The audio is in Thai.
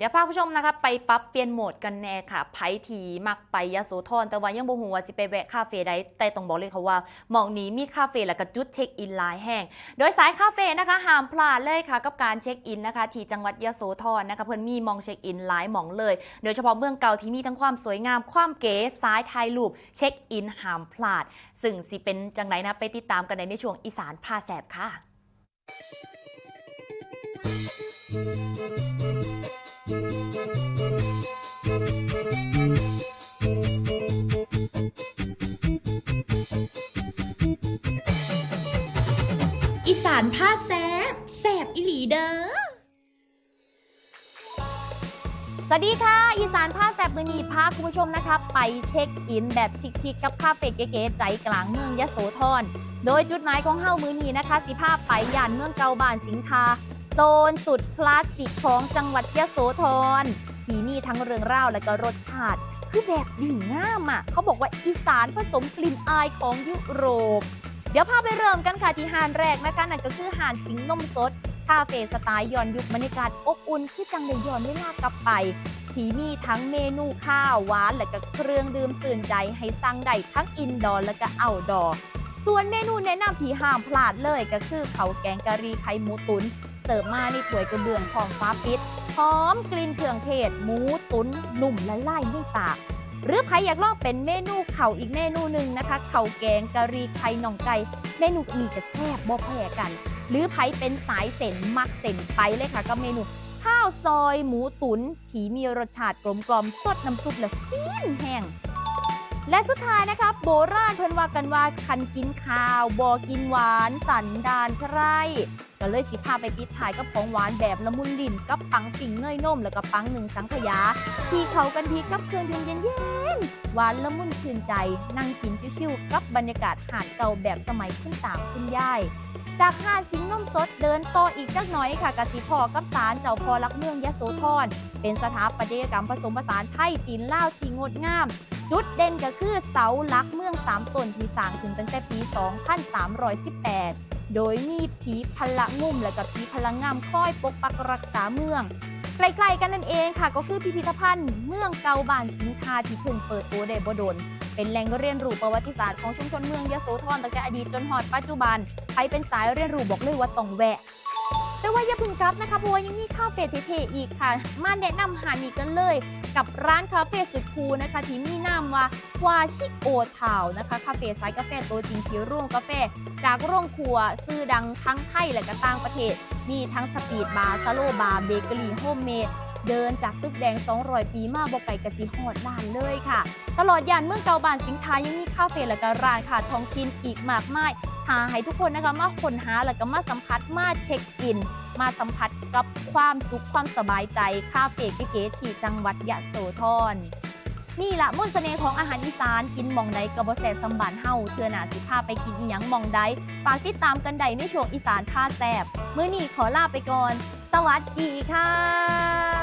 เดี๋ยวพาผู้ชมนะคะไปปรับเปลี่ยนโหมดกันแน่ค่ะไผทีมักไปยโสธรแต่ว่ายังบ่ฮู้ว่าสิไปแวะคาเฟ่ใดแต่ต้องบอกเลยค่ะว่าหมองนี้มีคาเฟ่และก็จุดเช็คอินหลายแห่ง โดยสายคาเฟ่นะคะห้ามพลาดเลยค่ะ กับการเช็คอินนะคะ ที่จังหวัดยโสธรนะคะเพิ่นมีมองเช็คอินหลายหมองเลย โดยเฉพาะเมืองเก่าที่มีทั้งความสวยงามความเก๋สายถ่ายรูปเช็คอินห้ามพลาด ซึ่งสิเป็นจังไหนนะไปติดตามกันในช่วงอีสานพาแสบค่ะ อีสานผ้าแซบแซบอีหลีเด้อ สวัสดีค่ะ อีสานผ้าแซบมือนีพาคุณผู้ชมนะคะ ไปเช็คอินแบบชิคๆกับคาเฟ่เก๋ๆใจกลางเมืองยะโสธร โดยจุดหมายของเฮ้ามือนีนะคะ สิภาพไปย่านเมืองเกาบานสิงคา โซนสุดคลาสสิกของจังหวัดยโสธรที่มีทั้งเรื่องราวและก็รสชาติคือแบบดิ่งามอะเขาบอกว่าอีสานผสมกลิ่นอายของยุโรป เดี๋ยวพาไปเริ่มกันค่ะที่หานแรกนะคะนั่นก็คือหานสิงนมสดคาเฟ่สไตล์ย้อนยุคบรรยากาศอบอุ่นคือจังเลยย้อนเวลากลับไปที่มีทั้งเมนูข้าวหวานและก็เครื่องดื่มสื่นใจให้สั่งได้ทั้งอินดอร์และก็เอาดอร์ ส่วนเมนูแนะนำที่ห้ามพลาดเลยก็คือเขาแกงกะหรี่ไข่หมูตุนเสิร์ฟมาในถ้วยกระเบื้องของฟ้าปิดหอมกลิ่นเครื่องเทศหมูตุนหนุ่มละลายในปากหรือใครอยากลองเป็นเมนูเข่าอีกเมนูหนึ่งนะคะ เข่าแกงกะหรี่ไข่หน่องไก่ เมนูนี้จะแซ่บบ่แพ้กัน หรือไผเป็นสายเส้นมักเส้นไปเลยค่ะกับเมนูข้าวซอยหมูตุนที่มีรสชาติกลมกลอมสดน้ำซุปและฟินแห้ง และสุดท้ายนะคะโบราณเพิ่นว่ากันว่าคันกินข้าวบอกินหวานสันดานใครก็เลยสิพาไปปิดท้ายกับของหวานแบบละมุนลิ่นกับปังปิ่งเนยนมแล้วก็ปังหนึ่งสังขยา ที่เขากันทีกับเครื่องดื่มเย็นๆหวานละมุนชื่นใจ นั่งกินชิวๆกับบรรยากาศหาดเก่าแบบสมัยคุณตามคุณยายจากหาดสิงห์นมสดเดินต่ออีกจักหน่อยค่ะกสิพอกับศาลเจ้าพอรักเมืองยะโสธรเป็นสถาปัตยกรรมผสมผสานไทยจีนลาวที่งดงาม จุดเด่นก็คือเสาหลักเมืองสามตนที่สร้างขึ้นตั้งแต่ปี 2318 โดยมีผีพละงุ่มและกับผีพลังงามคอยปกปักรักษาเมืองใกล้ๆกันนั่นเองค่ะ ก็คือพิพิธภัณฑ์เมืองเก่าบ้านสิงคาที่เพิ่งเปิดตัวได้บ่ดนเป็นแหล่งเรียนรู้ประวัติศาสตร์ของชุมชนเมืองยโสธรตั้งแต่อดีตจนฮอดปัจจุบันใครเป็นสายเรียนรู้บอกเลยว่าต้องแวะ แต่ว่าอย่าเพึ่งกลับนะคะเพราะว่ายังมีคาเฟ่เท่ๆอีกค่ะ มาแนะนำหานี้กันเลย กับร้านคาเฟ่สุดคูลนะคะที่มีนามว่าวาชิโอทาวนะคะคาเฟ่สายกาแฟตัวจริงที่ร่วมกาแฟ จากโรงครัวซื่อดังทั้งไทยและก็ต่างประเทศ มีทั้งสปีดบาร์ซาโลบาร์เบเกอรี่โฮมเมดเดินจากตึกแดง 200 ปีมาบอกไก่กะสิฮอดล้านเลยค่ะ ตลอดย่านเมืองเก่าบ้านสิงห์ทายังมีคาเฟ่และก็ร้านค่ะท้องถิ่นอีกมากมายาให้ทุกคนนะคะมาค้นหาและก็มาสัมผัสมาเช็คอิน มาสัมผัสกับความสุขความสบายใจคาเฟ่เก๋ๆที่จังหวัดยะโสธรนี่ละมนต์เสน่ห์ของอาหารอีสานกินมองใดกระบอแสบสำบานเฮาเทือหนาสิพาไปกินอีหยังมองใดฝากติดตามกันใดในช่วงอีสานท่าแซบมื้อนี้ขอลาไปก่อน สวัสดีค่ะ